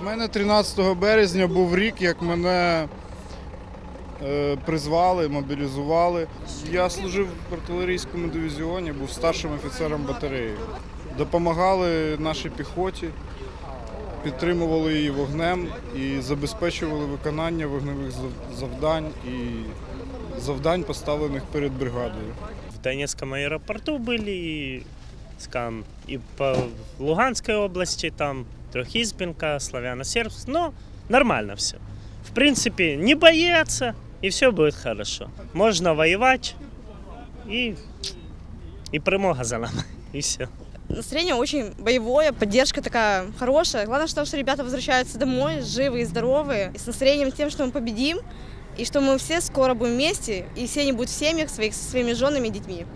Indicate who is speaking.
Speaker 1: У мене 13 березня був рік, як мене призвали, мобілізували. Я служив в артилерійському дивізіоні, був старшим офіцером батареї. Допомагали нашій піхоті, підтримували її вогнем і забезпечували виконання вогневих завдань і завдань, поставлених перед бригадою.
Speaker 2: В Донецком аэропорту были, и, скажем, и по Луганской области, там Трехизбинка, Славяно-Сербск, но нормально все. В принципе, не бояться, и все будет хорошо. Можно воевать, и, и перемога за нами, и все.
Speaker 3: Настроение очень боевое, поддержка такая хорошая. Главное, что, что ребята возвращаются домой живые и здоровые, и с настроением тем, что мы победим, и что мы все скоро будем вместе, и все они будут в семьях своих, со своими женами и детьми.